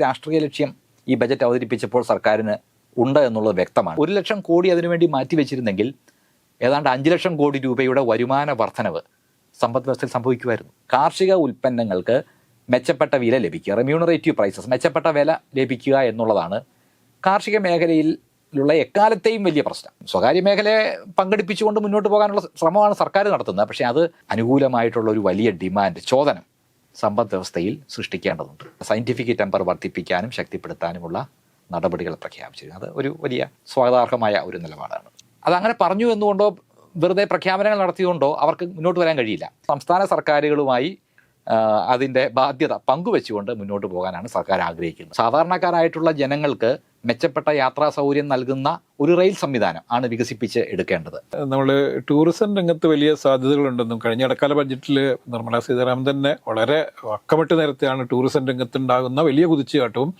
രാഷ്ട്രീയ ലക്ഷ്യം ഈ ബജറ്റ് അവതരിപ്പിച്ചപ്പോൾ സർക്കാരിന് ഉണ്ട് എന്നുള്ളത് വ്യക്തമാണ്. ഒരു ലക്ഷം കോടി അതിനുവേണ്ടി മാറ്റിവെച്ചിരുന്നെങ്കിൽ ഏതാണ്ട് അഞ്ച് ലക്ഷം കോടി രൂപയുടെ വരുമാന വർധനവ് സമ്പദ് വ്യവസ്ഥയിൽ സംഭവിക്കുമായിരുന്നു. കാർഷിക ഉൽപ്പന്നങ്ങൾക്ക് മെച്ചപ്പെട്ട വില ലഭിക്കുക റെമ്യൂണറേറ്റീവ് പ്രൈസസ് മെച്ചപ്പെട്ട വില ലഭിക്കുക എന്നുള്ളതാണ് കാർഷിക മേഖലയിലുള്ള എക്കാലത്തെയും വലിയ പ്രശ്നം. സ്വകാര്യ മേഖലയെ പങ്കെടുപ്പിച്ചുകൊണ്ട് മുന്നോട്ട് പോകാനുള്ള ശ്രമമാണ് സർക്കാർ നടത്തുന്നത്. പക്ഷേ അത് അനുകൂലമായിട്ടുള്ള ഒരു വലിയ ഡിമാൻഡ് ചോദനം. സമ്പദ് വ്യവസ്ഥയിൽ സൃഷ്ടിക്കേണ്ടതുണ്ട്. സയന്റിഫിക് ടെമ്പർ വർദ്ധിപ്പിക്കാനും ശക്തിപ്പെടുത്താനുമുള്ള നടപടികൾ പ്രഖ്യാപിച്ചിരുന്നു. അത് ഒരു വലിയ സ്വാഗതാർഹമായ ഒരു നിലപാടാണ്. അതങ്ങനെ പറഞ്ഞു എന്നുകൊണ്ടോ വെറുതെ പ്രഖ്യാപനങ്ങൾ നടത്തിയതുകൊണ്ടോ അവർക്ക് മുന്നോട്ട് വരാൻ കഴിയില്ല. സംസ്ഥാന സർക്കാരുകളുമായി അതിന്റെ ബാധ്യത പങ്കുവെച്ചുകൊണ്ട് മുന്നോട്ട് പോകാനാണ് സർക്കാർ ആഗ്രഹിക്കുന്നത്. സാധാരണക്കാരായിട്ടുള്ള ജനങ്ങൾക്ക് മെച്ചപ്പെട്ട യാത്രാ സൗകര്യം നൽകുന്ന ഒരു റെയിൽ സംവിധാനം ആണ് വികസിപ്പിച്ച് എടുക്കേണ്ടത്. നമ്മൾ ടൂറിസം രംഗത്ത് വലിയ സാധ്യതകളുണ്ടെന്നും കഴിഞ്ഞ ഇടക്കാല ബഡ്ജറ്റിൽ നിർമ്മല സീതാരാമൻ തന്നെ വളരെ അക്കമിട്ട് നേരത്തെയാണ് ടൂറിസം രംഗത്തുണ്ടാകുന്ന വലിയ കുതിച്ചുചാട്ടവും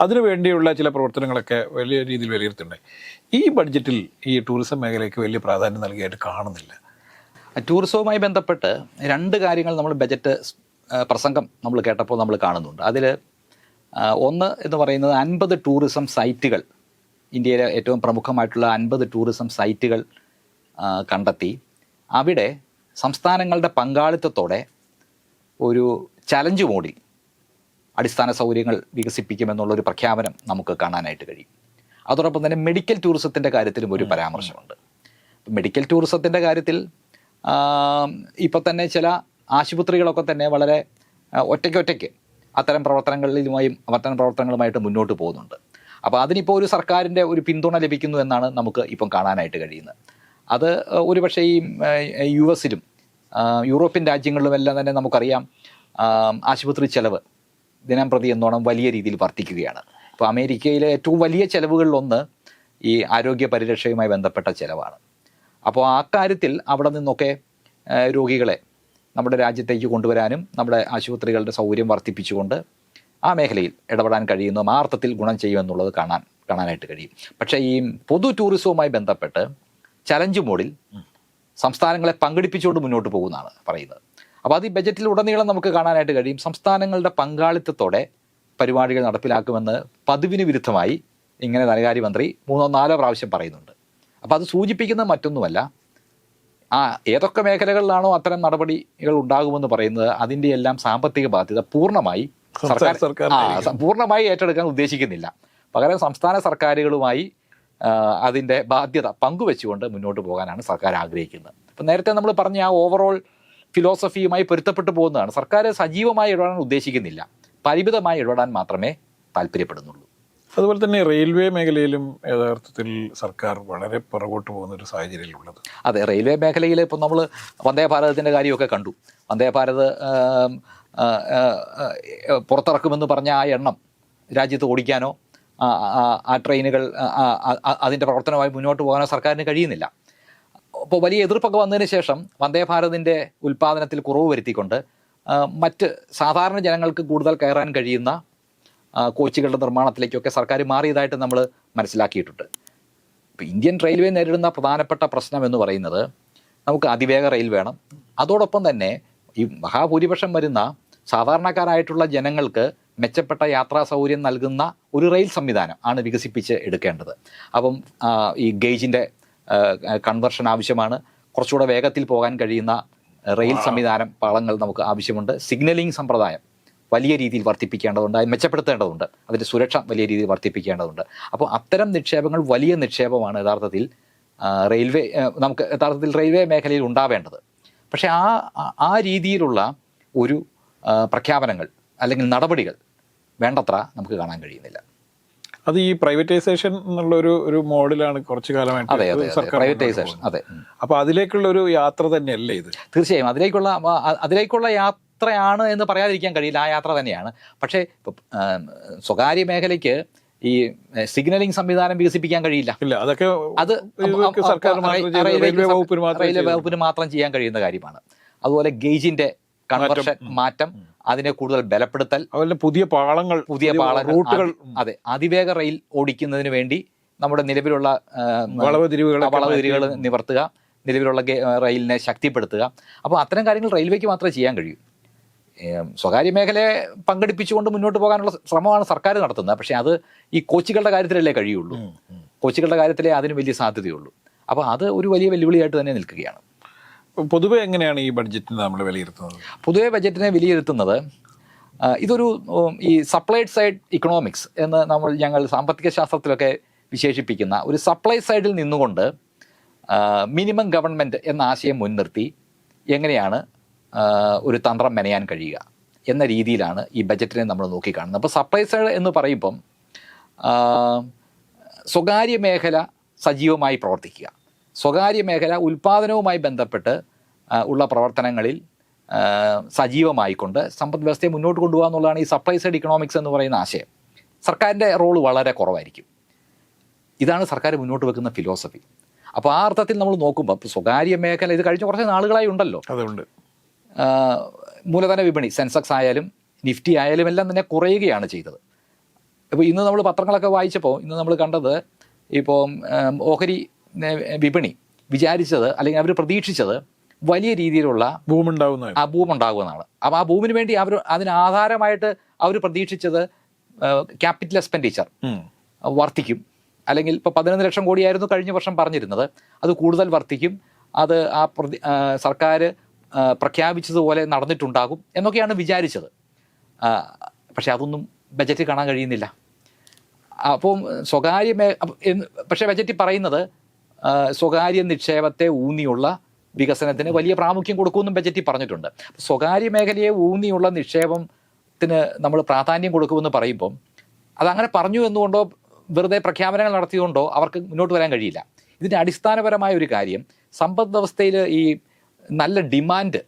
അതിനു വേണ്ടിയുള്ള ചില പ്രവർത്തനങ്ങളൊക്കെ വലിയ രീതിയിൽ വിലയിരുത്തുണ്ടായി ഈ ബഡ്ജറ്റിൽ ഈ ടൂറിസം മേഖലയ്ക്ക് വലിയ പ്രാധാന്യം നൽകിയായിട്ട് കാണുന്നില്ല. ടൂറിസവുമായി ബന്ധപ്പെട്ട് രണ്ട് കാര്യങ്ങൾ നമ്മൾ ബജറ്റ് പ്രസംഗം നമ്മൾ കേട്ടപ്പോൾ നമ്മൾ കാണുന്നുണ്ട്. അതിൽ ഒന്ന് എന്ന് പറയുന്നത് അൻപത് ടൂറിസം സൈറ്റുകൾ ഇന്ത്യയിലെ ഏറ്റവും പ്രമുഖമായിട്ടുള്ള അൻപത് ടൂറിസം സൈറ്റുകൾ കണ്ടെത്തി. അവിടെ സംസ്ഥാനങ്ങളുടെ പങ്കാളിത്തത്തോടെ ഒരു ചലഞ്ച് മോഡിൽ അടിസ്ഥാന സൗകര്യങ്ങൾ വികസിപ്പിക്കുമെന്നുള്ളൊരു പ്രഖ്യാപനം നമുക്ക് കാണാനായിട്ട് കഴിയും. അതോടൊപ്പം തന്നെ മെഡിക്കൽ ടൂറിസത്തിന്റെ കാര്യത്തിലും ഒരു പരാമർശമുണ്ട്. മെഡിക്കൽ ടൂറിസത്തിന്റെ കാര്യത്തിൽ ഇപ്പോൾ തന്നെ ചില ആശുപത്രികളൊക്കെ തന്നെ വളരെ ഒറ്റയ്ക്കൊറ്റയ്ക്ക് അത്തരം പ്രവർത്തനങ്ങളിലുമായും അത്തരം പ്രവർത്തനങ്ങളുമായിട്ട് മുന്നോട്ട് പോകുന്നുണ്ട്. അപ്പോൾ അതിനിപ്പോൾ ഒരു സർക്കാരിന്റെ ഒരു പിന്തുണ ലഭിക്കുന്നു എന്നാണ് നമുക്ക് ഇപ്പം കാണാനായിട്ട് കഴിയുന്നത്. അത് ഒരുപക്ഷെ ഈ യു എസിലും യൂറോപ്യൻ യൂറോപ്യൻ രാജ്യങ്ങളിലുമെല്ലാം തന്നെ നമുക്കറിയാം ആശുപത്രി ചെലവ് ദിനം പ്രതി എന്നോണം വലിയ രീതിയിൽ വർദ്ധിക്കുകയാണ്. ഇപ്പോൾ അമേരിക്കയിലെ ഏറ്റവും വലിയ ചെലവുകളിലൊന്ന് ഈ ആരോഗ്യ പരിരക്ഷയുമായി ബന്ധപ്പെട്ട ചെലവാണ്. അപ്പോൾ ആ കാര്യത്തിൽ അവിടെ നിന്നൊക്കെ രോഗികളെ നമ്മുടെ രാജ്യത്തേക്ക് കൊണ്ടുവരാനും നമ്മുടെ ആശുപത്രികളുടെ സൗകര്യം വർദ്ധിപ്പിച്ചുകൊണ്ട് ആ മേഖലയിൽ ഇടപെടാൻ കഴിയുന്നതും ആ അർത്ഥത്തിൽ ഗുണം ചെയ്യുമെന്നുള്ളത് കാണാൻ കാണാനായിട്ട് കഴിയും. പക്ഷേ ഈ പൊതു ടൂറിസവുമായി ബന്ധപ്പെട്ട് ചലഞ്ച് മോഡിൽ സംസ്ഥാനങ്ങളെ പങ്കെടുപ്പിച്ചുകൊണ്ട് മുന്നോട്ട് പോകുന്നതാണ് പറയുന്നത്. അപ്പോൾ അത് ഈ ബജറ്റിൽ ഉടനീളം നമുക്ക് കാണാനായിട്ട് കഴിയും. സംസ്ഥാനങ്ങളുടെ പങ്കാളിത്തത്തോടെ പരിപാടികൾ നടപ്പിലാക്കുമെന്ന് പതിവിന് വിരുദ്ധമായി ഇങ്ങനെ ധനകാര്യമന്ത്രി മൂന്നോ നാലോ പ്രാവശ്യം പറയുന്നുണ്ട്. അപ്പോൾ അത് സൂചിപ്പിക്കുന്നത് മറ്റൊന്നുമല്ല ആ ഏതൊക്കെ മേഖലകളിലാണോ അത്തരം നടപടികൾ ഉണ്ടാകുമെന്ന് പറയുന്നത് അതിന്റെ എല്ലാം സാമ്പത്തിക ബാധ്യത പൂർണമായി സർക്കാർ പൂർണമായി ഏറ്റെടുക്കാൻ ഉദ്ദേശിക്കുന്നില്ല. പകരം സംസ്ഥാന സർക്കാരുകളുമായി അതിന്റെ ബാധ്യത പങ്കുവെച്ചുകൊണ്ട് മുന്നോട്ട് പോകാനാണ് സർക്കാർ ആഗ്രഹിക്കുന്നത്. അപ്പം നേരത്തെ നമ്മൾ പറഞ്ഞ ആ ഓവറോൾ ഫിലോസഫിയുമായി പൊരുത്തപ്പെട്ടു പോകുന്നതാണ്. സർക്കാർ സജീവമായി ഇടപെടാൻ ഉദ്ദേശിക്കുന്നില്ല. പരിമിതമായി ഇടപെടാൻ മാത്രമേ താല്പര്യപ്പെടുന്നുള്ളൂ. അതുപോലെ തന്നെ റെയിൽവേ മേഖലയിലും യഥാർത്ഥത്തിൽ സർക്കാർ വളരെ പുറകോട്ട് പോകുന്ന ഒരു സാഹചര്യമുള്ളത് അതെ റെയിൽവേ മേഖലയിൽ ഇപ്പം നമ്മൾ വന്ദേ ഭാരതത്തിന്റെ കാര്യമൊക്കെ കണ്ടു. വന്ദേ ഭാരത് പുറത്തിറക്കുമെന്ന് പറഞ്ഞ ആ എണ്ണം രാജ്യത്ത് ഓടിക്കാനോ ആ, ട്രെയിനുകൾ അതിന്റെ പ്രവർത്തനമായി മുന്നോട്ട് പോകാനോ സർക്കാരിന് കഴിയുന്നില്ല. അപ്പോൾ വലിയ എതിർപ്പൊക്കെ വന്നതിന് ശേഷം വന്ദേ ഭാരതിന്റെ ഉൽപ്പാദനത്തിൽ കുറവ് വരുത്തിക്കൊണ്ട് മറ്റ് സാധാരണ ജനങ്ങൾക്ക് കൂടുതൽ കയറാൻ കഴിയുന്ന കോച്ചുകളുടെ നിർമ്മാണത്തിലേക്കൊക്കെ സർക്കാർ മാറിയതായിട്ട് നമ്മൾ മനസ്സിലാക്കിയിട്ടുണ്ട്. ഇപ്പോൾ ഇന്ത്യൻ റെയിൽവേ നേരിടുന്ന പ്രധാനപ്പെട്ട പ്രശ്നം എന്ന് പറയുന്നത് നമുക്ക് അതിവേഗ റെയിൽ വേണം. അതോടൊപ്പം തന്നെ ഈ മഹാഭൂരിപക്ഷം വരുന്ന സാധാരണക്കാരായിട്ടുള്ള ജനങ്ങൾക്ക് മെച്ചപ്പെട്ട യാത്രാ സൗകര്യം നൽകുന്ന ഒരു റെയിൽ സംവിധാനം ആണ് വികസിപ്പിച്ച് എടുക്കേണ്ടത്. അപ്പം ഈ ഗേജിന്റെ കൺവെർഷൻ ആവശ്യമാണ്. കുറച്ചുകൂടെ വേഗത്തിൽ പോകാൻ കഴിയുന്ന റെയിൽ സംവിധാനം പാളങ്ങൾ നമുക്ക് ആവശ്യമുണ്ട്. സിഗ്നലിംഗ് സമ്പ്രദായം വലിയ രീതിയിൽ വർദ്ധിപ്പിക്കേണ്ടതുണ്ട് അത് മെച്ചപ്പെടുത്തേണ്ടതുണ്ട്. അതിന്റെ സുരക്ഷ വലിയ രീതിയിൽ വർദ്ധിപ്പിക്കേണ്ടതുണ്ട്. അപ്പോൾ അത്തരം നിക്ഷേപങ്ങൾ വലിയ നിക്ഷേപമാണ് യഥാർത്ഥത്തിൽ റെയിൽവേ നമുക്ക് യഥാർത്ഥത്തിൽ റെയിൽവേ മേഖലയിൽ ഉണ്ടാവേണ്ടത്. പക്ഷേ ആ ആ- രീതിയിലുള്ള ഒരു പ്രഖ്യാപനങ്ങൾ അല്ലെങ്കിൽ നടപടികൾ വേണ്ടത്ര നമുക്ക് കാണാൻ കഴിയുന്നില്ല. അത് ഈ പ്രൈവറ്റൈസേഷൻ എന്നുള്ള ഒരു ഒരു മോഡലാണ് കുറച്ചു കാലമായിട്ട് പ്രൈവറ്റൈസേഷൻ. അതെ. അപ്പോൾ. അതിലേക്കുള്ള ഒരു യാത്ര തന്നെയല്ലേ ഇത്? തീർച്ചയായും. അതിലേക്കുള്ള അതിലേക്കുള്ള അതിലേക്കുള്ള യാത്രയാണ് എന്ന് പറയാതിരിക്കാൻ കഴിയില്ല. ആ യാത്ര തന്നെയാണ്. പക്ഷേ സ്വകാര്യ മേഖലയ്ക്ക് ഈ സിഗ്നലിംഗ് സംവിധാനം വികസിപ്പിക്കാൻ കഴിയില്ല. ഇല്ല അതൊക്കെ അത് റെയിൽവേ വകുപ്പിന് മാത്രം ചെയ്യാൻ കഴിയുന്ന കാര്യമാണ്. അതുപോലെ ഗേജിന്റെ കൺവർഷൻ മാറ്റം. അതിനെ കൂടുതൽ ബലപ്പെടുത്തൽ അതുപോലെ പുതിയ പാളങ്ങൾ പുതിയ പാളങ്ങൾ റൂട്ടുകൾ. അതെ അതിവേഗ റെയിൽ ഓടിക്കുന്നതിന് വേണ്ടി നമ്മുടെ നിലവിലുള്ള വളവുതിരിവുകൾ വളവ് തിരിവുകളൊക്കെ വളവ് തിരിവുകൾ നിവർത്തുക നിലവിലുള്ള റെയിലിനെ ശക്തിപ്പെടുത്തുക. അപ്പോൾ അത്തരം കാര്യങ്ങൾ റെയിൽവേക്ക് മാത്രമേ ചെയ്യാൻ കഴിയൂ. സ്വകാര്യ മേഖലയെ പങ്കെടുപ്പിച്ചുകൊണ്ട് മുന്നോട്ട് പോകാനുള്ള ശ്രമമാണ് സർക്കാർ നടത്തുന്നത്. പക്ഷേ അത് ഈ കോച്ചുകളുടെ കാര്യത്തിലല്ലേ കഴിയുള്ളൂ. കോച്ചുകളുടെ കാര്യത്തിലേ അതിന് വലിയ സാധ്യതയുള്ളൂ. അപ്പോൾ അത് ഒരു വലിയ വെല്ലുവിളിയായിട്ട് തന്നെ നിൽക്കുകയാണ്. പൊതുവെ എങ്ങനെയാണ് ഈ ബഡ്ജറ്റിനെ നമ്മൾ വിലയിരുത്തുന്നത്? പൊതുവെ ബഡ്ജറ്റിനെ വിലയിരുത്തുന്നത് ഇതൊരു ഈ സപ്ലൈ സൈഡ് ഇക്കണോമിക്സ് എന്ന് നമ്മൾ ഞങ്ങൾ സാമ്പത്തിക ശാസ്ത്രത്തിലൊക്കെ വിശേഷിപ്പിക്കുന്ന ഒരു സപ്ലൈ സൈഡിൽ നിന്നുകൊണ്ട് മിനിമം ഗവൺമെന്റ് എന്ന ആശയം മുൻനിർത്തി എങ്ങനെയാണ് ഒരു തന്ത്രം മെനയാൻ കഴിയുക എന്ന രീതിയിലാണ് ഈ ബജറ്റിനെ നമ്മൾ നോക്കിക്കാണുന്നത്. അപ്പോൾ സപ്ലൈ സൈഡ് എന്ന് പറയുമ്പം സ്വകാര്യ മേഖല സജീവമായി പ്രവർത്തിക്കുക. സ്വകാര്യ മേഖല ഉൽപ്പാദനവുമായി ബന്ധപ്പെട്ട് ഉള്ള പ്രവർത്തനങ്ങളിൽ സജീവമായിക്കൊണ്ട് സമ്പദ് വ്യവസ്ഥയെ മുന്നോട്ട് കൊണ്ടുപോകുക എന്നുള്ളതാണ് ഈ സപ്ലൈ സൈഡ് ഇക്കണോമിക്സ് എന്ന് പറയുന്ന ആശയം. സർക്കാരിന്റെ റോൾ വളരെ കുറവായിരിക്കും. ഇതാണ് സർക്കാർ മുന്നോട്ട് വെക്കുന്ന ഫിലോസഫി. അപ്പോൾ ആ അർത്ഥത്തിൽ നമ്മൾ നോക്കുമ്പോൾ സ്വകാര്യ മേഖല ഇത് കഴിഞ്ഞ കുറച്ച് നാളുകളായി ഉണ്ടല്ലോ. അതുകൊണ്ട് മൂലധന വിപണി സെൻസെക്സ് ആയാലും നിഫ്റ്റി ആയാലും എല്ലാം തന്നെ കുറയുകയാണ് ചെയ്തത്. ഇപ്പോൾ ഇന്ന് നമ്മൾ പത്രങ്ങളൊക്കെ വായിച്ചപ്പോൾ ഇന്ന് നമ്മൾ കണ്ടത് ഇപ്പോൾ ഓഹരി വിപണി വിചാരിച്ചത് അല്ലെങ്കിൽ അവർ പ്രതീക്ഷിച്ചത് വലിയ രീതിയിലുള്ള ഭൂമുണ്ടാകുന്ന ആ ഭൂമുണ്ടാകുമെന്നാണ് അപ്പോൾ ആ ഭൂമിന് വേണ്ടി അവർ അതിന് ആധാരമായിട്ട് അവർ പ്രതീക്ഷിച്ചത് ക്യാപിറ്റൽ എക്സ്പെൻഡിച്ചർ വർദ്ധിക്കും. അല്ലെങ്കിൽ ഇപ്പോൾ പതിനൊന്ന് ലക്ഷം കോടിയായിരുന്നു കഴിഞ്ഞ വർഷം പറഞ്ഞിരുന്നത്. അത് കൂടുതൽ വർദ്ധിക്കും. അത് ആ പ്രതി സർക്കാർ പ്രഖ്യാപിച്ചതുപോലെ നടന്നിട്ടുണ്ടാകും എന്നൊക്കെയാണ് വിചാരിച്ചത്. പക്ഷേ അതൊന്നും ബജറ്റിൽ കാണാൻ കഴിയുന്നില്ല. അപ്പോൾ സ്വകാര്യ മേ പക്ഷേ ബജറ്റിൽ പറയുന്നത് സ്വകാര്യ നിക്ഷേപത്തെ ഊന്നിയുള്ള വികസനത്തിന് വലിയ പ്രാമുഖ്യം കൊടുക്കുമെന്നും ബജറ്റിൽ പറഞ്ഞിട്ടുണ്ട്. സ്വകാര്യ മേഖലയെ ഊന്നിയുള്ള നിക്ഷേപത്തിന് നമ്മൾ പ്രാധാന്യം കൊടുക്കുമെന്ന് പറയുമ്പം അതങ്ങനെ പറഞ്ഞു എന്നുകൊണ്ടോ വെറുതെ പ്രഖ്യാപനങ്ങൾ നടത്തിയതുകൊണ്ടോ അവർക്ക് മുന്നോട്ട് വരാൻ കഴിയില്ല. ഇതിന്റെ അടിസ്ഥാനപരമായ ഒരു കാര്യം സമ്പദ് വ്യവസ്ഥയിൽ ഈ നല്ല ഡിമാൻഡ്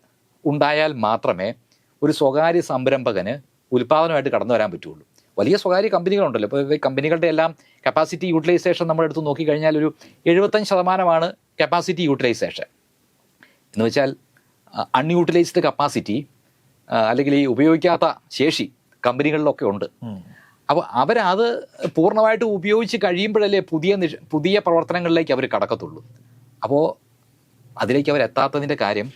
ഉണ്ടായാൽ മാത്രമേ ഒരു സ്വകാര്യ സംരംഭകന് ഉൽപ്പാദനമായിട്ട് കടന്നു വരാൻ പറ്റുള്ളൂ. വലിയ സ്വകാര്യ കമ്പനികളുണ്ടല്ലോ. ഇപ്പോൾ കമ്പനികളുടെ എല്ലാം കപ്പാസിറ്റി യൂട്ടിലൈസേഷൻ നമ്മൾ എടുത്ത് നോക്കിക്കഴിഞ്ഞാൽ ഒരു എഴുപത്തഞ്ച് ശതമാനമാണ് കപ്പാസിറ്റി യൂട്ടിലൈസേഷൻ എന്ന് വെച്ചാൽ അൺയൂട്ടിലൈസ്ഡ് കപ്പാസിറ്റി അല്ലെങ്കിൽ ഈ ഉപയോഗിക്കാത്ത ശേഷി കമ്പനികളിലൊക്കെ ഉണ്ട്. അപ്പോൾ അവരത് പൂർണമായിട്ട് ഉപയോഗിച്ച് കഴിയുമ്പോഴല്ലേ പുതിയ പുതിയ പ്രവർത്തനങ്ങളിലേക്ക് അവർ കടക്കത്തുള്ളൂ. അപ്പോൾ അതിലേക്ക് അവർ എത്താത്തതിന്റെ കാര്യം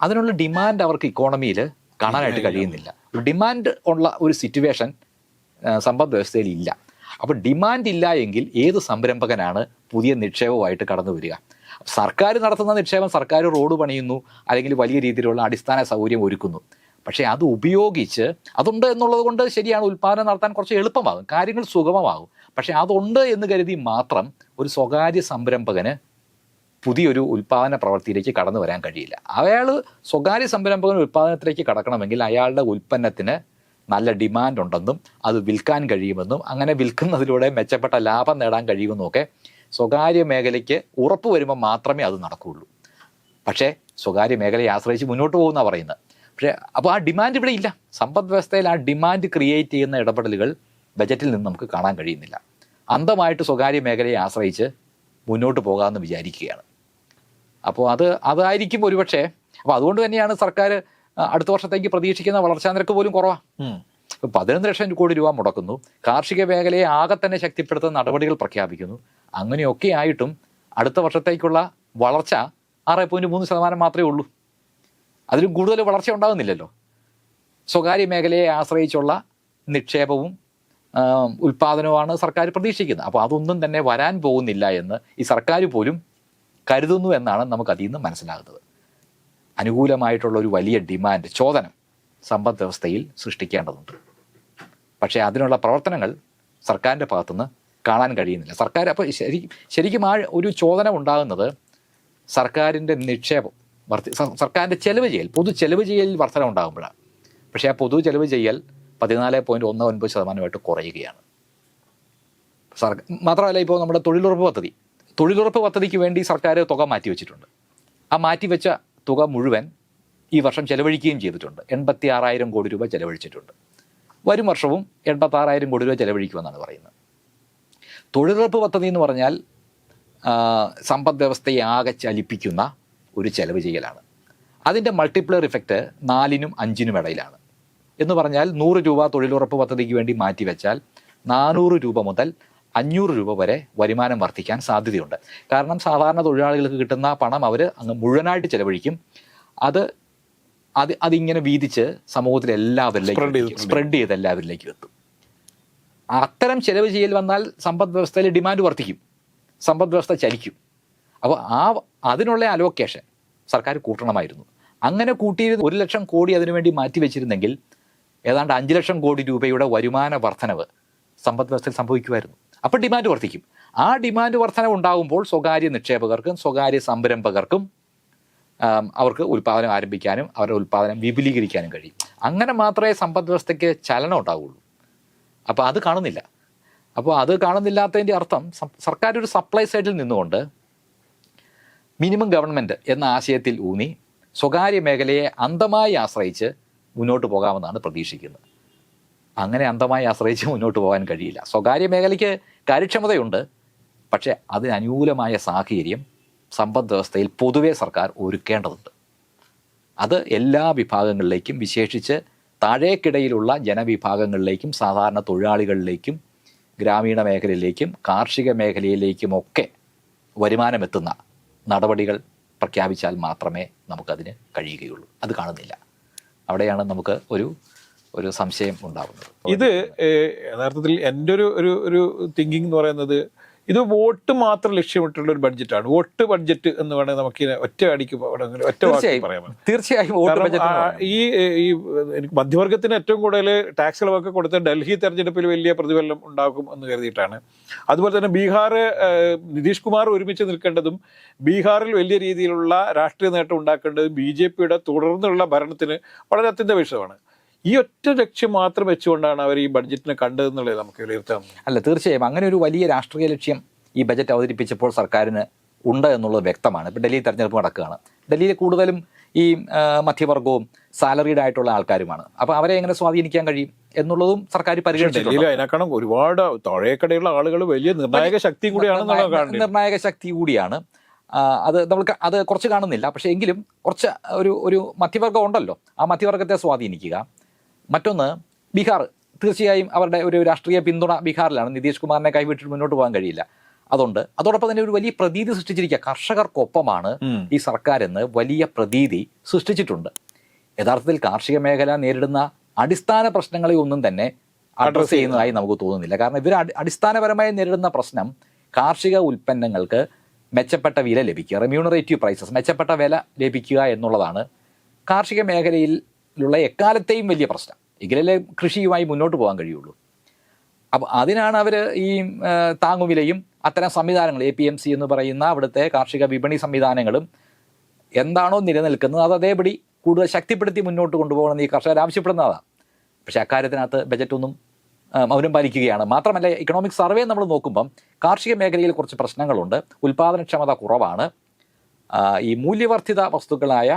അതിനുള്ള ഡിമാൻഡ് അവർക്ക് ഇക്കോണമിയിൽ കാണാനായിട്ട് കഴിയുന്നില്ല. ഒരു ഡിമാൻഡ് ഉള്ള ഒരു സിറ്റുവേഷൻ സമ്പദ് വ്യവസ്ഥയിൽ ഇല്ല. അപ്പോൾ ഡിമാൻഡ് ഇല്ല എങ്കിൽ ഏത് സംരംഭകനാണ് പുതിയ നിക്ഷേപമായിട്ട് കടന്നു വരിക? സർക്കാർ നടത്തുന്ന നിക്ഷേപം സർക്കാർ റോഡ് പണിയുന്നു അല്ലെങ്കിൽ വലിയ രീതിയിലുള്ള അടിസ്ഥാന സൗകര്യം ഒരുക്കുന്നു. പക്ഷേ അത് ഉപയോഗിച്ച് അതുണ്ട് എന്നുള്ളത് കൊണ്ട് ശരിയാണ് ഉൽപ്പാദനം നടത്താൻ കുറച്ച് എളുപ്പമാകും കാര്യങ്ങൾ സുഗമമാകും. പക്ഷേ അതുണ്ട് എന്ന് കരുതി മാത്രം ഒരു സ്വകാര്യ സംരംഭകന് പുതിയൊരു ഉൽപ്പാദന പ്രവൃത്തിയിലേക്ക് കടന്നു വരാൻ കഴിയില്ല. അയാൾ സ്വകാര്യ സംരംഭകൻ ഉൽപ്പാദനത്തിലേക്ക് കടക്കണമെങ്കിൽ അയാളുടെ ഉൽപ്പന്നത്തിന് നല്ല ഡിമാൻഡ് ഉണ്ടെന്നും അത് വിൽക്കാൻ കഴിയുമെന്നും അങ്ങനെ വിൽക്കുന്നതിലൂടെ മെച്ചപ്പെട്ട ലാഭം നേടാൻ കഴിയുമെന്നും ഒക്കെ സ്വകാര്യ മേഖലയ്ക്ക് ഉറപ്പ് വരുമ്പോൾ മാത്രമേ അത് നടക്കുകയുള്ളൂ. പക്ഷേ സ്വകാര്യ മേഖലയെ ആശ്രയിച്ച് മുന്നോട്ട് പോകുന്ന പറയുന്നത്. പക്ഷേ അപ്പോൾ ആ ഡിമാൻഡ് ഇവിടെ ഇല്ല. സമ്പദ് വ്യവസ്ഥയിൽ ആ ഡിമാൻഡ് ക്രിയേറ്റ് ചെയ്യുന്ന ഇടപെടലുകൾ ബജറ്റിൽ നിന്ന് നമുക്ക് കാണാൻ കഴിയുന്നില്ല. അന്ധമായിട്ട് സ്വകാര്യ മേഖലയെ ആശ്രയിച്ച് മുന്നോട്ട് പോകാമെന്ന് വിചാരിക്കുകയാണ്. അപ്പോൾ അത് അതായിരിക്കും ഒരുപക്ഷെ. അപ്പോൾ അതുകൊണ്ട് തന്നെയാണ് സർക്കാർ അടുത്ത വർഷത്തേക്ക് പ്രതീക്ഷിക്കുന്ന വളർച്ചാ നിരക്ക് പോലും കുറവാ. ഇപ്പം പതിനൊന്ന് ലക്ഷം കോടി രൂപ മുടക്കുന്നു. കാർഷിക മേഖലയെ ആകെ തന്നെ ശക്തിപ്പെടുത്തുന്ന നടപടികൾ പ്രഖ്യാപിക്കുന്നു. അങ്ങനെയൊക്കെ ആയിട്ടും അടുത്ത വർഷത്തേക്കുള്ള വളർച്ച ആറ് പോയിന്റ് മൂന്ന് ശതമാനം മാത്രമേ ഉള്ളൂ. അതിലും കൂടുതൽ വളർച്ച ഉണ്ടാകുന്നില്ലല്ലോ. സ്വകാര്യ മേഖലയെ ആശ്രയിച്ചുള്ള നിക്ഷേപവും ഉൽപാദനവുമാണ് സർക്കാർ പ്രതീക്ഷിക്കുന്നത്. അപ്പോൾ അതൊന്നും തന്നെ വരാൻ പോകുന്നില്ല എന്ന് ഈ സർക്കാർ പോലും കരുതുന്നു എന്നാണ് നമുക്ക് അതിൽ നിന്ന് മനസ്സിലാകുന്നത്. അനുകൂലമായിട്ടുള്ള ഒരു വലിയ ഡിമാൻഡ് ചോദനം സമ്പദ് വ്യവസ്ഥയിൽ സൃഷ്ടിക്കേണ്ടതുണ്ട്. പക്ഷേ അതിനുള്ള പ്രവർത്തനങ്ങൾ സർക്കാരിന്റെ ഭാഗത്തുനിന്ന് കാണാൻ കഴിയുന്നില്ല. സർക്കാർ അപ്പോൾ ശരി ശരിക്കും ആ ഒരു ചോദനം ഉണ്ടാകുന്നത് സർക്കാരിന്റെ നിക്ഷേപം വർദ്ധി സർക്കാരിന്റെ ചെലവ് ചെയ്യൽ പൊതു ചെലവ് ചെയ്യലിൽ വർധന ഉണ്ടാകുമ്പോഴാണ്. പക്ഷേ ആ പൊതു ചെലവ് ചെയ്യൽ പതിനാല് പോയിന്റ് ഒന്ന് ഒൻപത് ശതമാനമായിട്ട് കുറയുകയാണ്. സർ മാത്രമല്ല ഇപ്പോൾ നമ്മുടെ തൊഴിലുറപ്പ് പദ്ധതി തൊഴിലുറപ്പ് പദ്ധതിക്ക് വേണ്ടി സർക്കാർ തുക മാറ്റിവെച്ചിട്ടുണ്ട് ആ മാറ്റിവെച്ച തുക മുഴുവൻ ഈ വർഷം ചെലവഴിക്കുകയും ചെയ്തിട്ടുണ്ട്. എൺപത്തി ആറായിരം കോടി രൂപ ചെലവഴിച്ചിട്ടുണ്ട്. വരും വർഷവും എൺപത്താറായിരം കോടി രൂപ ചെലവഴിക്കുമെന്നാണ് പറയുന്നത്. തൊഴിലുറപ്പ് പദ്ധതി എന്ന് പറഞ്ഞാൽ സമ്പദ് വ്യവസ്ഥയെ ആകെ ചലിപ്പിക്കുന്ന ഒരു ചെലവ് ചെയ്യലാണ്. അതിന്റെ മൾട്ടിപ്ലർ ഇഫക്റ്റ് നാലിനും അഞ്ചിനും ഇടയിലാണ്. എന്ന് പറഞ്ഞാൽ നൂറ് രൂപ തൊഴിലുറപ്പ് പദ്ധതിക്ക് വേണ്ടി മാറ്റിവെച്ചാൽ നാനൂറ് രൂപ മുതൽ അഞ്ഞൂറ് രൂപ വരെ വരുമാനം വർദ്ധിക്കാൻ സാധ്യതയുണ്ട്. കാരണം സാധാരണ തൊഴിലാളികൾക്ക് കിട്ടുന്ന പണം അവർ അങ്ങ് മുഴുവനായിട്ട് ചെലവഴിക്കും. അത് അത് അതിങ്ങനെ വീതിച്ച് സമൂഹത്തിൽ Spread എല്ലാവരിലേക്കും സ്പ്രെഡ് ചെയ്ത് എല്ലാവരിലേക്കും എത്തും. അത്തരം ചെലവ് ചെയ്യൽ വന്നാൽ സമ്പദ് വ്യവസ്ഥയിൽ ഡിമാൻഡ് വർദ്ധിക്കും. സമ്പദ് വ്യവസ്ഥ ചലിക്കും. അപ്പോൾ ആ അതിനുള്ള അലോക്കേഷൻ സർക്കാർ കൂട്ടണമായിരുന്നു. അങ്ങനെ കൂട്ടിയിരുന്ന ഒരു ലക്ഷം കോടി അതിനുവേണ്ടി മാറ്റി വെച്ചിരുന്നെങ്കിൽ ഏതാണ്ട് അഞ്ച് ലക്ഷം കോടി രൂപയുടെ വരുമാന വർധനവ് സമ്പദ് വ്യവസ്ഥയിൽ സംഭവിക്കുമായിരുന്നു. അപ്പോൾ ഡിമാൻഡ് വർദ്ധിക്കും. ആ ഡിമാൻഡ് വർധന ഉണ്ടാകുമ്പോൾ സ്വകാര്യ നിക്ഷേപകർക്കും സ്വകാര്യ സംരംഭകർക്കും അവർക്ക് ഉൽപ്പാദനം ആരംഭിക്കാനും അവരുടെ ഉൽപ്പാദനം വിപുലീകരിക്കാനും കഴിയും. അങ്ങനെ മാത്രമേ സമ്പദ് വ്യവസ്ഥയ്ക്ക് ചലനം ഉണ്ടാവുകയുള്ളൂ അപ്പോൾ അത് കാണുന്നില്ല. അപ്പോൾ അത് കാണുന്നില്ലാത്തതിന്റെ അർത്ഥം സർക്കാർ ഒരു സപ്ലൈ സൈഡിൽ നിന്നുകൊണ്ട് മിനിമം ഗവൺമെന്റ് എന്ന ആശയത്തിൽ ഊന്നി സ്വകാര്യ മേഖലയെ അന്ധമായി ആശ്രയിച്ച് മുന്നോട്ട് പോകാമെന്നാണ് പ്രതീക്ഷിക്കുന്നത്. അങ്ങനെ അന്ധമായി ആശ്രയിച്ച് മുന്നോട്ട് പോകാൻ കഴിയില്ല. സ്വകാര്യ മേഖലയ്ക്ക് കാര്യക്ഷമതയുണ്ട്. പക്ഷേ അതിനനുകൂലമായ സാഹചര്യം സമ്പദ് വ്യവസ്ഥയിൽ പൊതുവെ സർക്കാർ ഒരുക്കേണ്ടതുണ്ട്. അത് എല്ലാ വിഭാഗങ്ങളിലേക്കും വിശേഷിച്ച് താഴേക്കിടയിലുള്ള ജനവിഭാഗങ്ങളിലേക്കും സാധാരണ തൊഴിലാളികളിലേക്കും ഗ്രാമീണ മേഖലയിലേക്കും കാർഷിക മേഖലയിലേക്കുമൊക്കെ വരുമാനമെത്തുന്ന നടപടികൾ പ്രഖ്യാപിച്ചാൽ മാത്രമേ നമുക്കതിന് കഴിയുകയുള്ളൂ. അത് കാണുന്നില്ല. അവിടെയാണ് നമുക്ക് ഒരു ഒരു സംശയം ഉണ്ടാകുന്നത് ഇത് യഥാർത്ഥത്തിൽ എന്റെ ഒരു ഒരു ഒരു തിങ്കിങ് എന്ന് പറയുന്നത് ഇത് വോട്ട് മാത്രം ലക്ഷ്യമിട്ടുള്ള ഒരു ബഡ്ജറ്റാണ്. വോട്ട് ബഡ്ജറ്റ് എന്ന് വേണമെങ്കിൽ നമുക്ക് ഒറ്റ അടിക്ക് ഒറ്റ തീർച്ചയായും. പറയാം ഈ ഈ മധ്യവർഗത്തിന് ഏറ്റവും കൂടുതൽ ടാക്സ് ഇളവൊക്കെ കൊടുത്ത ഡൽഹി തെരഞ്ഞെടുപ്പിൽ വലിയ പ്രതിഫലനം ഉണ്ടാക്കും എന്ന് കരുതിയിട്ടാണ്. അതുപോലെ തന്നെ ബീഹാർ നിതീഷ് കുമാർ ഒരുമിച്ച് നിൽക്കേണ്ടതും ബീഹാറിൽ വലിയ രീതിയിലുള്ള രാഷ്ട്രീയ നേട്ടം ഉണ്ടാക്കേണ്ടതും ബി ജെ പിയുടെ തുടർന്നുള്ള ഭരണത്തിന് വളരെ അത്യന്താപേക്ഷിതമാണ്. ഈ ഒറ്റ ലക്ഷ്യം മാത്രം വെച്ചുകൊണ്ടാണ് അവർ ഈ ബഡ്ജറ്റിനെ കണ്ടതെന്നുള്ളത് നമുക്ക് വിലയിരുത്താം അല്ല തീർച്ചയായും. അങ്ങനെ ഒരു വലിയ രാഷ്ട്രീയ ലക്ഷ്യം ഈ ബജറ്റ് അവതരിപ്പിച്ചപ്പോൾ സർക്കാരിന് ഉണ്ട് എന്നുള്ളത് വ്യക്തമാണ്. ഇപ്പം ഡൽഹി തെരഞ്ഞെടുപ്പ് നടക്കുകയാണ്. ഡൽഹിയിൽ കൂടുതലും ഈ മധ്യവർഗവും സാലറീഡ് ആയിട്ടുള്ള ആൾക്കാരുമാണ്. അപ്പോൾ അവരെ എങ്ങനെ സ്വാധീനിക്കാൻ കഴിയും എന്നുള്ളതും സർക്കാർ പരിഗണിച്ചിട്ടുണ്ട്. അതിനേക്കാളും ഒരുപാട് താഴേക്കടയുള്ള ആളുകൾ വലിയ നിർണായക ശക്തി കൂടിയാണ് നിർണായക ശക്തി കൂടിയാണ്. അത് നമ്മൾ അത് കുറച്ച് കാണുന്നില്ല. പക്ഷേ എങ്കിലും കുറച്ച് ഒരു ഒരു മധ്യവർഗം ഉണ്ടല്ലോ. ആ മധ്യവർഗത്തെ സ്വാധീനിക്കുക. മറ്റൊന്ന് ബീഹാർ. തീർച്ചയായും അവരുടെ ഒരു രാഷ്ട്രീയ പിന്തുണ ബീഹാറിലാണ്. നിതീഷ് കുമാറിനെ കൈവിട്ടിട്ട് മുന്നോട്ട് പോകാൻ കഴിയില്ല. അതുകൊണ്ട് അതോടൊപ്പം തന്നെ ഒരു വലിയ പ്രതീതി സൃഷ്ടിച്ചിരിക്കുക. കർഷകർക്കൊപ്പമാണ് ഈ സർക്കാർ എന്ന് വലിയ പ്രതീതി സൃഷ്ടിച്ചിട്ടുണ്ട്. യഥാർത്ഥത്തിൽ കാർഷിക മേഖല നേരിടുന്ന അടിസ്ഥാന പ്രശ്നങ്ങളെ ഒന്നും തന്നെ അഡ്രസ്സ് ചെയ്യുന്നതായി നമുക്ക് തോന്നുന്നില്ല. കാരണം ഇവർ അടിസ്ഥാനപരമായി നേരിടുന്ന പ്രശ്നം കാർഷിക ഉൽപ്പന്നങ്ങൾക്ക് മെച്ചപ്പെട്ട വില ലഭിക്കുക. റെമ്യൂണറേറ്റീവ് പ്രൈസസ് മെച്ചപ്പെട്ട വില ലഭിക്കുക എന്നുള്ളതാണ് കാർഷിക മേഖലയിലുള്ള എക്കാലത്തെയും വലിയ പ്രശ്നം. എങ്കിലല്ലേ കൃഷിയുമായി മുന്നോട്ട് പോകാൻ കഴിയുള്ളൂ. അപ്പോൾ അതിനാണ് അവർ ഈ താങ്ങുവിലയും അത്തരം സംവിധാനങ്ങൾ എ പി എം സി എന്ന് പറയുന്ന അവിടുത്തെ കാർഷിക വിപണി സംവിധാനങ്ങളും എന്താണോ നിലനിൽക്കുന്നത് അത് അതേപടി കൂടുതൽ ശക്തിപ്പെടുത്തി മുന്നോട്ട് കൊണ്ടുപോകണമെന്ന് ഈ കർഷകർ ആവശ്യപ്പെടുന്നതാണ് പക്ഷേ അക്കാര്യത്തിനകത്ത് ബജറ്റൊന്നും മൗനം പാലിക്കുകയാണ്. മാത്രമല്ല ഇക്കണോമിക് സർവേ നമ്മൾ നോക്കുമ്പം കാർഷിക മേഖലയിൽ കുറച്ച് പ്രശ്നങ്ങളുണ്ട്. ഉൽപാദനക്ഷമത കുറവാണ്. ഈ മൂല്യവർദ്ധിത വസ്തുക്കളായ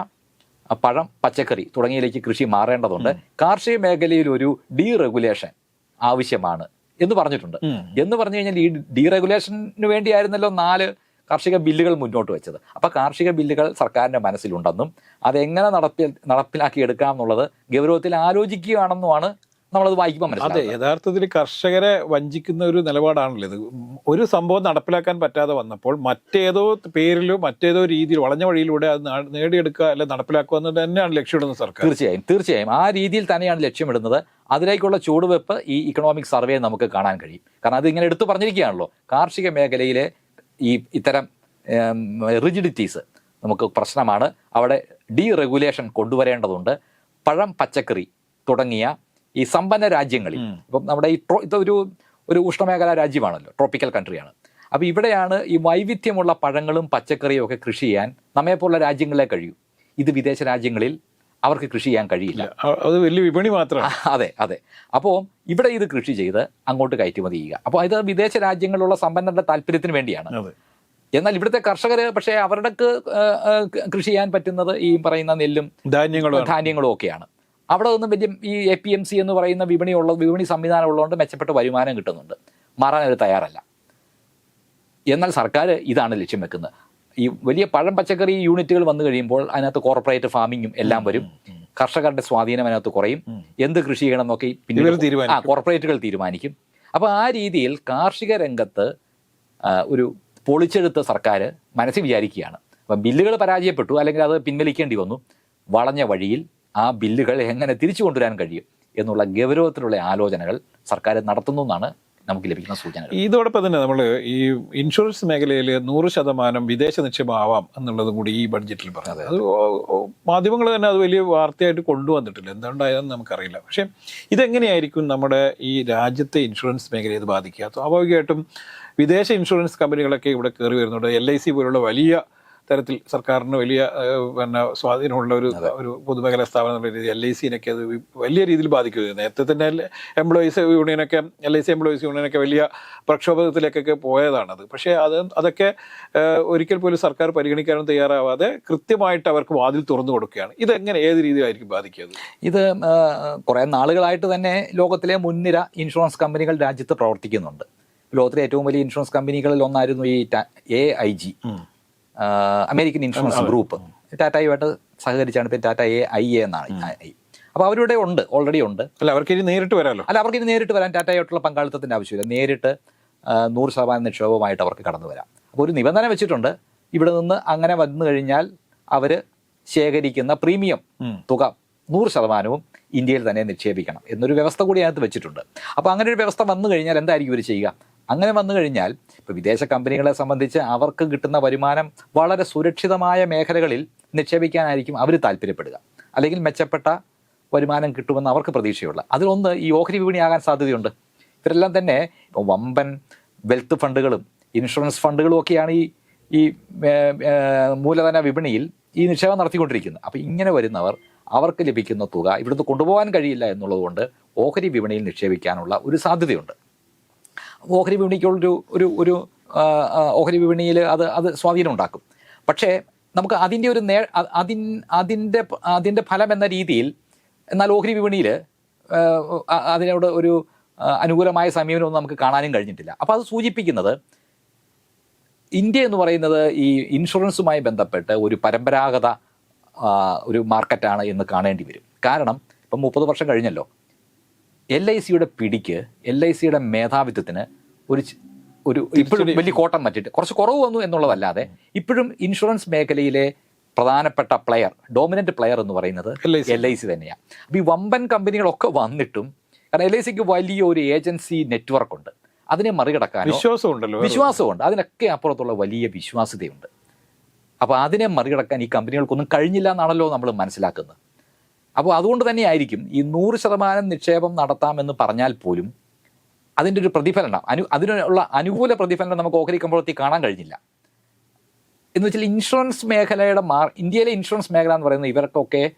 പഴം പച്ചക്കറി തുടങ്ങിയതിലേക്ക് കൃഷി മാറേണ്ടതുണ്ട്. കാർഷിക മേഖലയിൽ ഒരു ഡീറെഗുലേഷൻ ആവശ്യമാണ് എന്ന് പറഞ്ഞിട്ടുണ്ട്. എന്ന് പറഞ്ഞു കഴിഞ്ഞാൽ ഈ ഡീറെഗുലേഷന് വേണ്ടിയായിരുന്നല്ലോ നാല് കാർഷിക ബില്ലുകൾ മുന്നോട്ട് വെച്ചത്. അപ്പോൾ കാർഷിക ബില്ലുകൾ സർക്കാരിന്റെ മനസ്സിലുണ്ടെന്നും അതെങ്ങനെ നടപ്പിൽ നടപ്പിലാക്കി എടുക്കാം എന്നുള്ളത് ഗൗരവത്തിൽ ആലോചിക്കുകയാണെന്നുമാണ് നമ്മളത് വായിക്കുമ്പോൾ അതെ യഥാർത്ഥത്തിൽ കർഷകരെ വഞ്ചിക്കുന്ന ഒരു നിലപാടാണല്ലോ ഇത്. ഒരു സംഭവം നടപ്പിലാക്കാൻ പറ്റാതെ വന്നപ്പോൾ മറ്റേതോ പേരിലോ മറ്റേതോ രീതിയിൽ വളഞ്ഞ വഴിയിലൂടെ അത് നേടിയെടുക്കുക അല്ലെ നടപ്പിലാക്കുക എന്ന് തന്നെയാണ് ലക്ഷ്യമിടുന്നത് സർക്കാർ. തീർച്ചയായും തീർച്ചയായും. ആ രീതിയിൽ തന്നെയാണ് ലക്ഷ്യമിടുന്നത്. അതിലേക്കുള്ള ചൂടുവെപ്പ് ഈ ഇക്കണോമിക് സർവേ നമുക്ക് കാണാൻ കഴിയും. കാരണം അത് ഇങ്ങനെ എടുത്തു പറഞ്ഞിരിക്കുകയാണല്ലോ. കാർഷിക മേഖലയിലെ ഈ ഇത്തരം റിജിഡിറ്റീസ് നമുക്ക് പ്രശ്നമാണ്. അവിടെ ഡീ റെഗുലേഷൻ കൊണ്ടുവരേണ്ടതുണ്ട്. പഴം പച്ചക്കറി തുടങ്ങിയ ഈ സമ്പന്ന രാജ്യങ്ങളിൽ. ഇപ്പം നമ്മുടെ ഈ ട്രോ ഇതൊരു ഒരു ഉഷ്ണമേഖലാ രാജ്യമാണല്ലോ ട്രോപ്പിക്കൽ കൺട്രിയാണ് അപ്പോൾ ഇവിടെയാണ് ഈ വൈവിധ്യമുള്ള പഴങ്ങളും പച്ചക്കറിയും ഒക്കെ കൃഷി ചെയ്യാൻ നമ്മെപ്പോലുള്ള രാജ്യങ്ങളെ കഴിയൂ. ഇത് വിദേശ രാജ്യങ്ങളിൽ അവർക്ക് കൃഷി ചെയ്യാൻ കഴിയില്ല. അത് വലിയ വിപണി മാത്രമാണ്. അതെ അതെ. അപ്പോൾ ഇവിടെ ഇത് കൃഷി ചെയ്ത് അങ്ങോട്ട് കയറ്റുമതി ചെയ്യുക. അപ്പോൾ ഇത് വിദേശ രാജ്യങ്ങളിലുള്ള സമ്പന്നരുടെ താല്പര്യത്തിന് വേണ്ടിയാണ്. എന്നാൽ ഇവിടുത്തെ കർഷകർ പക്ഷേ അവരുടെ കൃഷി ചെയ്യാൻ പറ്റുന്നത് ഈ പറയുന്ന നെല്ലും ധാന്യങ്ങളും ധാന്യങ്ങളും ഒക്കെയാണ്. അവിടെ ഒന്നും വലിയ ഈ എ പി എം സി എന്ന് പറയുന്ന വിപണി ഉള്ള വിപണി സംവിധാനം ഉള്ളതുകൊണ്ട് മെച്ചപ്പെട്ട വരുമാനം കിട്ടുന്നുണ്ട്. മാറാൻ അവർ തയ്യാറല്ല. എന്നാൽ സർക്കാർ ഇതാണ് ലക്ഷ്യം വെക്കുന്നത്. ഈ വലിയ പഴം പച്ചക്കറി യൂണിറ്റുകൾ വന്നു കഴിയുമ്പോൾ അതിനകത്ത് കോർപ്പറേറ്റ് ഫാമിങ്ങും എല്ലാം വരും. കർഷകരുടെ സ്വാധീനം അതിനകത്ത് കുറയും. എന്ത് കൃഷി ചെയ്യണം എന്നൊക്കെ പിന്നീട് ആ കോർപ്പറേറ്റുകൾ തീരുമാനിക്കും. അപ്പോൾ ആ രീതിയിൽ കാർഷിക രംഗത്ത് ഒരു പൊളിച്ചെടുത്ത സർക്കാർ മനസ്സിൽ വിചാരിക്കുകയാണ്. അപ്പം ബില്ലുകൾ പരാജയപ്പെട്ടു അല്ലെങ്കിൽ അത് പിൻവലിക്കേണ്ടി വന്നു. വളഞ്ഞ വഴിയിൽ ആ ബില്ലുകൾ എങ്ങനെ തിരിച്ചു കൊണ്ടുവരാൻ കഴിയും എന്നുള്ള ഗൗരവത്തിലുള്ള ആലോചനകൾ സർക്കാർ നടത്തുന്നു എന്നാണ് നമുക്ക് ലഭിക്കുന്ന സൂചന ഇതോടൊപ്പം തന്നെ നമ്മൾ ഈ ഇൻഷുറൻസ് മേഖലയിൽ നൂറ് ശതമാനം വിദേശ നിക്ഷേപമാവാം എന്നുള്ളതും കൂടി ഈ ബഡ്ജറ്റിൽ പറഞ്ഞത് അത് മാധ്യമങ്ങൾ തന്നെ അത് വലിയ വാർത്തയായിട്ട് കൊണ്ടുവന്നിട്ടില്ല. എന്തുകൊണ്ടായതെന്ന് നമുക്കറിയില്ല. പക്ഷേ ഇതെങ്ങനെയായിരിക്കും നമ്മുടെ ഈ രാജ്യത്തെ ഇൻഷുറൻസ് മേഖലയെ ബാധിക്കുക? സ്വാഭാവികമായിട്ടും വിദേശ ഇൻഷുറൻസ് കമ്പനികളൊക്കെ ഇവിടെ കയറി വരുന്നുണ്ട്. എൽ ഐ സി പോലുള്ള വലിയ തരത്തിൽ സർക്കാരിന് വലിയ പിന്നെ സ്വാധീനമുള്ള ഒരു ഒരു പൊതുമേഖലാ സ്ഥാപനം എന്നുള്ള രീതിയിൽ എൽ ഐ സിനൊക്കെ അത് വലിയ രീതിയിൽ ബാധിക്കുക നേരത്തെ തന്നെ എംപ്ലോയീസ് യൂണിയനൊക്കെ എൽ ഐ സി എംപ്ലോയീസ് യൂണിയനൊക്കെ വലിയ പ്രക്ഷോഭത്തിലേക്കൊക്കെ പോയതാണത്. പക്ഷേ അത് അതൊക്കെ ഒരിക്കൽ പോലും സർക്കാർ പരിഗണിക്കാനും തയ്യാറാവാതെ കൃത്യമായിട്ട് അവർക്ക് വാതിൽ തുറന്നു കൊടുക്കുകയാണ്. ഇതെങ്ങനെ ഏത് രീതിയിലായിരിക്കും ബാധിക്കുന്നത് ഇത് കുറേ നാളുകളായിട്ട് തന്നെ ലോകത്തിലെ മുൻനിര ഇൻഷുറൻസ് കമ്പനികൾ രാജ്യത്ത് പ്രവർത്തിക്കുന്നുണ്ട്. ലോകത്തിലെ ഏറ്റവും വലിയ ഇൻഷുറൻസ് കമ്പനികളിൽ ഒന്നായിരുന്നു ഈ A I G. American insurance group. ടാറ്റയുമായിട്ട് സഹകരിച്ചാണ് ഇപ്പോൾ ടാറ്റ എ ഐ എ എന്നാണ്. ഐ അപ്പോൾ അവരുടെ ഉണ്ട് ഓൾറെഡി ഉണ്ട്. അല്ല അവർക്ക് ഇനി നേരിട്ട് വരാമല്ലോ അല്ല അവർക്ക് ഇനി നേരിട്ട് വരാൻ ടാറ്റയായിട്ടുള്ള പങ്കാളിത്തത്തിന്റെ ആവശ്യമില്ല. നേരിട്ട് നൂറ് ശതമാനം നിക്ഷേപവുമായിട്ട് അവർക്ക് കടന്നു വരാം. അപ്പോൾ ഒരു നിബന്ധന വെച്ചിട്ടുണ്ട്. ഇവിടെ നിന്ന് അങ്ങനെ വന്നു കഴിഞ്ഞാൽ അവർ ശേഖരിക്കുന്ന പ്രീമിയം തുക നൂറ് ശതമാനവും ഇന്ത്യയിൽ തന്നെ നിക്ഷേപിക്കണം എന്നൊരു വ്യവസ്ഥ കൂടി അതിനകത്ത് വെച്ചിട്ടുണ്ട്. അപ്പോൾ അങ്ങനെ ഒരു വ്യവസ്ഥ വന്നു കഴിഞ്ഞാൽ എന്തായിരിക്കും ഇവർ ചെയ്യുക? അങ്ങനെ വന്നു കഴിഞ്ഞാൽ ഇപ്പോൾ വിദേശ കമ്പനികളെ സംബന്ധിച്ച് അവർക്ക് കിട്ടുന്ന വരുമാനം വളരെ സുരക്ഷിതമായ മേഖലകളിൽ നിക്ഷേപിക്കാനായിരിക്കും അവർ താല്പര്യപ്പെടുക. അല്ലെങ്കിൽ മെച്ചപ്പെട്ട വരുമാനം കിട്ടുമെന്ന് അവർക്ക് പ്രതീക്ഷയുള്ള. അതിലൊന്ന് ഈ ഓഹരി വിപണിയാകാൻ സാധ്യതയുണ്ട്. ഇവരെല്ലാം തന്നെ ഇപ്പോൾ വമ്പൻ വെൽത്ത് ഫണ്ടുകളും ഇൻഷുറൻസ് ഫണ്ടുകളും ഒക്കെയാണ് ഈ ഈ മൂലധന വിപണിയിൽ ഈ നിക്ഷേപം നടത്തിക്കൊണ്ടിരിക്കുന്നത്. അപ്പോൾ ഇങ്ങനെ വരുന്നവർ അവർക്ക് ലഭിക്കുന്ന തുക ഇവിടുന്ന് കൊണ്ടുപോകാൻ കഴിയില്ല എന്നുള്ളതുകൊണ്ട് ഓഹരി വിപണിയിൽ നിക്ഷേപിക്കാനുള്ള ഒരു സാധ്യതയുണ്ട്. ഓഹരി വിപണിക്കുള്ളൊരു ഒരു ഒരു ഓഹരി വിപണിയിൽ അത് അത് സ്വാധീനം ഉണ്ടാക്കും. പക്ഷേ നമുക്ക് അതിന്റെ ഒരു നേ അതിൻ അതിന്റെ അതിന്റെ ഫലം എന്ന രീതിയിൽ എന്നാൽ ഓഹരി വിപണിയിൽ അതിനോട് ഒരു അനുകൂലമായ സമീപനമൊന്നും നമുക്ക് കാണാനും കഴിഞ്ഞിട്ടില്ല. അപ്പോൾ അത് സൂചിപ്പിക്കുന്നത് ഇന്ത്യ എന്ന് പറയുന്നത് ഈ ഇൻഷുറൻസുമായി ബന്ധപ്പെട്ട് ഒരു പരമ്പരാഗത ഒരു മാർക്കറ്റാണ് എന്ന് കാണേണ്ടി വരും. കാരണം ഇപ്പം മുപ്പത് വർഷം കഴിഞ്ഞല്ലോ. എൽ ഐ സിയുടെ പിടിക്ക് എൽ ഐ സിയുടെ മേധാവിത്വത്തിന് ഒരു ഒരു ഇപ്പോഴും വലിയ കോട്ടം പറ്റിയിട്ട് കുറച്ച് കുറവ് വന്നു എന്നുള്ളതല്ലാതെ ഇപ്പോഴും ഇൻഷുറൻസ് മേഖലയിലെ പ്രധാനപ്പെട്ട പ്ലെയർ ഡോമിനന്റ് പ്ലെയർ എന്ന് പറയുന്നത്. L I C. തന്നെയാണ് അപ്പോൾ ഈ വമ്പൻ കമ്പനികളൊക്കെ വന്നിട്ടും കാരണം എൽ ഐ സിക്ക് വലിയ ഒരു ഏജൻസി നെറ്റ്വർക്ക് ഉണ്ട്. അതിനെ മറികടക്കാൻ വിശ്വാസം ഉണ്ടല്ലോ വിശ്വാസമുണ്ട്. അതിനൊക്കെ അപ്പുറത്തുള്ള വലിയ വിശ്വാസ്യതയുണ്ട്. അപ്പോൾ അതിനെ മറികടക്കാൻ ഈ കമ്പനികൾക്കൊന്നും കഴിഞ്ഞില്ല എന്നാണല്ലോ നമ്മൾ മനസ്സിലാക്കുന്നത്. അപ്പോൾ അതുകൊണ്ട് തന്നെയായിരിക്കും ഈ നൂറ് ശതമാനം നിക്ഷേപം നടത്താമെന്ന് പറഞ്ഞാൽ പോലും അതിന്റെ ഒരു പ്രതിഫലനം അനു അതിനുള്ള അനുകൂല പ്രതിഫലനം നമുക്ക് ഓഹരി കമ്പോളത്തിൽ കാണാൻ കഴിഞ്ഞില്ല. എന്ന് വെച്ചാൽ ഇൻഷുറൻസ് മേഖലയുടെ മാർ ഇന്ത്യയിലെ ഇൻഷുറൻസ് മേഖല എന്ന് പറയുന്നത് ഇവർക്കൊക്കെ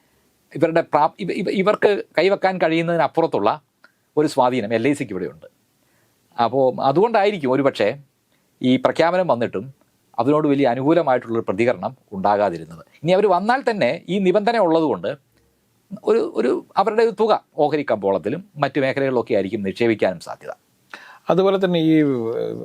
ഇവരുടെ പ്രാ ഇവ- ഇവ- ഇവർക്ക് കൈവെക്കാൻ കഴിയുന്നതിനപ്പുറത്തുള്ള ഒരു സ്വാധീനം എൽ ഐ സിക്ക് ഇവിടെയുണ്ട്. അപ്പോൾ അതുകൊണ്ടായിരിക്കും ഒരുപക്ഷെ ഈ പ്രഖ്യാപനം വന്നിട്ടും അതിനോട് വലിയ അനുകൂലമായിട്ടുള്ളൊരു പ്രതികരണം ഉണ്ടാകാതിരുന്നത്. ഇനി അവർ വന്നാൽ തന്നെ ഈ നിബന്ധന ഉള്ളതുകൊണ്ട് ഒരു ഒരു അവരുടെ തുക ഓഹരി കമ്പോളത്തിലും മറ്റു മേഖലകളിലൊക്കെ ആയിരിക്കും നിക്ഷേപിക്കാനും സാധ്യത. അതുപോലെ തന്നെ ഈ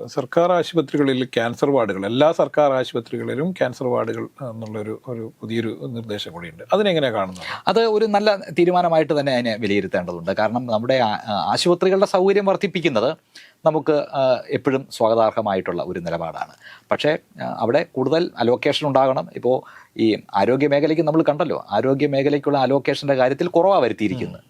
സർക്കാർ ആശുപത്രികളിൽ ക്യാൻസർ വാർഡുകൾ എല്ലാ സർക്കാർ ആശുപത്രികളിലും ക്യാൻസർ വാർഡുകൾ എന്നുള്ളൊരു ഒരു പുതിയൊരു നിർദ്ദേശം കൂടിയുണ്ട്. അതിനെങ്ങനെയാണ് കാണുന്നത്? അത് ഒരു നല്ല തീരുമാനമായിട്ട് തന്നെ അതിനെ വിലയിരുത്തേണ്ടതുണ്ട്. കാരണം നമ്മുടെ ആശുപത്രികളുടെ സൗകര്യം വർദ്ധിപ്പിക്കുന്നത് നമുക്ക് എപ്പോഴും സ്വാഗതാർഹമായിട്ടുള്ള ഒരു നിലപാടാണ്. പക്ഷേ അവിടെ കൂടുതൽ അലോക്കേഷൻ ഉണ്ടാകണം. ഇപ്പോൾ ഈ ആരോഗ്യ മേഖലയ്ക്ക് നമ്മൾ കണ്ടല്ലോ ആരോഗ്യ മേഖലയ്ക്കുള്ള അലോക്കേഷന്റെ കാര്യത്തിൽ കുറവാണ് വരുത്തിയിരിക്കുന്നത്.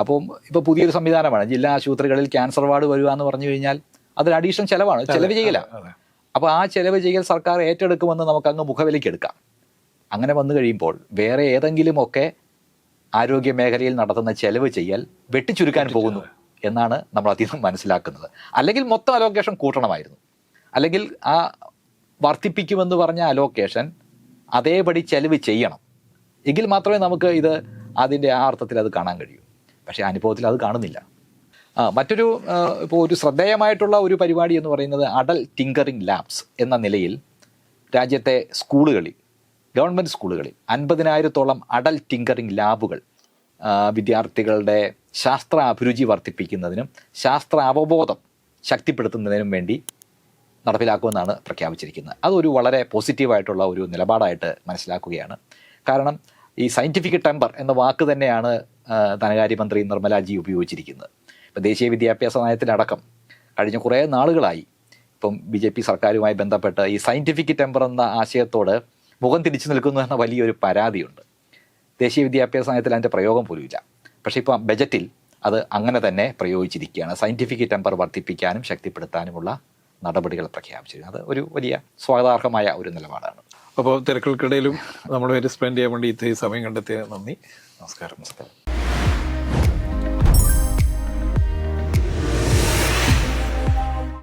അപ്പം ഇപ്പോൾ പുതിയൊരു സംവിധാനമാണ്. ജില്ലാ ആശുപത്രികളിൽ ക്യാൻസർ വാർഡ് വരിക എന്ന് പറഞ്ഞു കഴിഞ്ഞാൽ അതൊരു അഡീഷണൽ ചിലവാണ്. ചെലവ് ചെയ്യില്ല അപ്പോൾ ആ ചിലവ് ചെയ്യൽ സർക്കാർ ഏറ്റെടുക്കുമെന്ന് നമുക്ക് അങ്ങ് മുഖവിലേക്ക് എടുക്കാം. അങ്ങനെ വന്നു കഴിയുമ്പോൾ വേറെ ഏതെങ്കിലുമൊക്കെ ആരോഗ്യ മേഖലയിൽ നടത്തുന്ന ചെലവ് ചെയ്യൽ വെട്ടിച്ചുരുക്കാൻ പോകുന്നു എന്നാണ് നമ്മൾ അധികം മനസ്സിലാക്കുന്നത്. അല്ലെങ്കിൽ മൊത്തം അലോക്കേഷൻ കൂട്ടണമായിരുന്നു. അല്ലെങ്കിൽ ആ വർദ്ധിപ്പിക്കുമെന്ന് പറഞ്ഞ അലോക്കേഷൻ അതേപടി ചെലവ് ചെയ്യണം. എങ്കിൽ മാത്രമേ നമുക്ക് ഇത് അതിന്റെ ആ അർത്ഥത്തിൽ അത് കാണാൻ കഴിയൂ. പക്ഷേ അനുഭവത്തിൽ അത് കാണുന്നില്ല. ആ, മറ്റൊരു ഇപ്പോൾ ഒരു ശ്രദ്ധേയമായിട്ടുള്ള ഒരു പരിപാടി എന്ന് പറയുന്നത് അഡൽ ടിങ്കറിംഗ് ലാബ്സ് എന്ന നിലയിൽ രാജ്യത്തെ സ്കൂളുകളിൽ ഗവൺമെന്റ് സ്കൂളുകളിൽ അൻപതിനായിരത്തോളം അഡൽ ടിങ്കറിംഗ് ലാബുകൾ വിദ്യാർത്ഥികളുടെ ശാസ്ത്ര അഭിരുചി വർദ്ധിപ്പിക്കുന്നതിനും ശാസ്ത്ര അവബോധം ശക്തിപ്പെടുത്തുന്നതിനും വേണ്ടി നടപ്പിലാക്കുമെന്നാണ് പ്രഖ്യാപിച്ചിരിക്കുന്നത്. അതൊരു വളരെ പോസിറ്റീവായിട്ടുള്ള ഒരു നിലപാടായിട്ട് മനസ്സിലാക്കുകയാണ്. കാരണം ഈ സയന്റിഫിക് ടെമ്പർ എന്ന വാക്ക് തന്നെയാണ് ധനകാര്യമന്ത്രി നിർമ്മലാജി ഉപയോഗിച്ചിരിക്കുന്നത്. ഇപ്പം ദേശീയ വിദ്യാഭ്യാസ നയത്തിലടക്കം കഴിഞ്ഞ കുറേ നാളുകളായി ഇപ്പം ബി ജെ പി സർക്കാരുമായി ബന്ധപ്പെട്ട് ഈ സയന്റിഫിക് ടെമ്പർ എന്ന ആശയത്തോട് മുഖം തിരിച്ചു നിൽക്കുന്നു എന്ന വലിയൊരു പരാതിയുണ്ട്. ദേശീയ വിദ്യാഭ്യാസ നയത്തിൽ അതിന്റെ പ്രയോഗം പോലും ഇല്ല പക്ഷേ ഇപ്പോൾ ബജറ്റിൽ അത് അങ്ങനെ തന്നെ പ്രയോഗിച്ചിരിക്കുകയാണ്. സയന്റിഫിക് ടെമ്പർ വർദ്ധിപ്പിക്കാനും ശക്തിപ്പെടുത്താനുമുള്ള നടപടികൾ പ്രഖ്യാപിച്ചിരുന്നു അത് ഒരു വലിയ സ്വാഗതാർഹമായ ഒരു നിലപാടാണ്. അപ്പോൾ തിരക്കുകൾക്കിടയിലും നമ്മൾ സ്പെൻഡ് ചെയ്യാൻ വേണ്ടി ഇത്രയും സമയം കണ്ടെത്തിയ നന്ദി. നമസ്കാരം നമസ്കാരം.